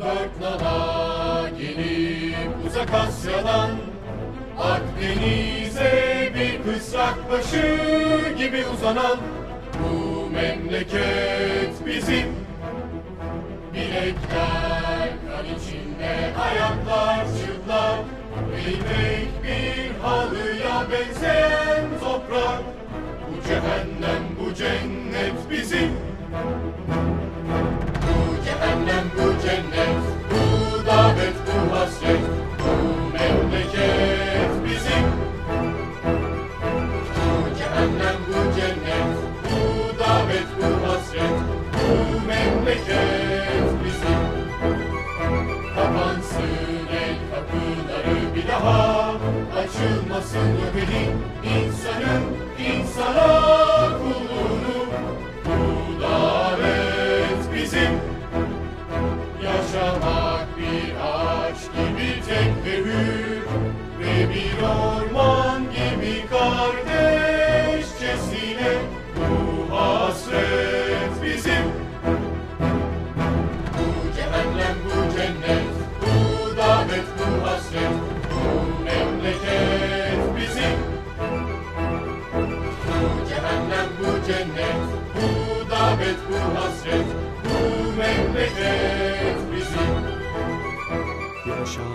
ortala gelip uzak Asya'dan Akdeniz'e bir kısrak başı gibi uzanan Bu memleket bizim. Bilekler kan içinde ayaklar çıplak İpek bir halıya benzeyen toprak. Bu cehennem bu cennet bizim Açılmasın öbeli insanın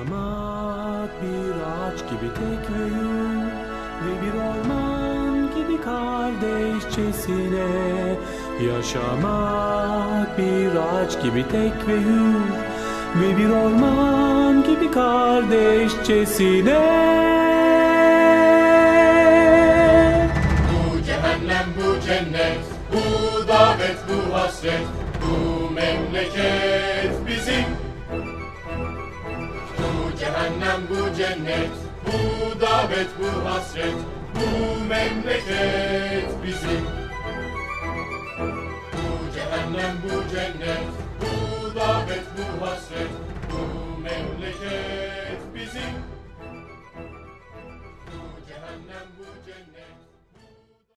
Yaşamak bir ağaç gibi tek ve yür Ve bir orman gibi kardeşçesine Yaşamak bir ağaç gibi tek ve hür Ve bir orman gibi kardeşçesine Bu cehennem bu cennet Bu davet bu hasret Bu memleket bizim cehennem bu cennet Bu davet bu hasret Bu memleket bizim. Bu cehennem bu cennet Bu davet bu hasret Bu memleket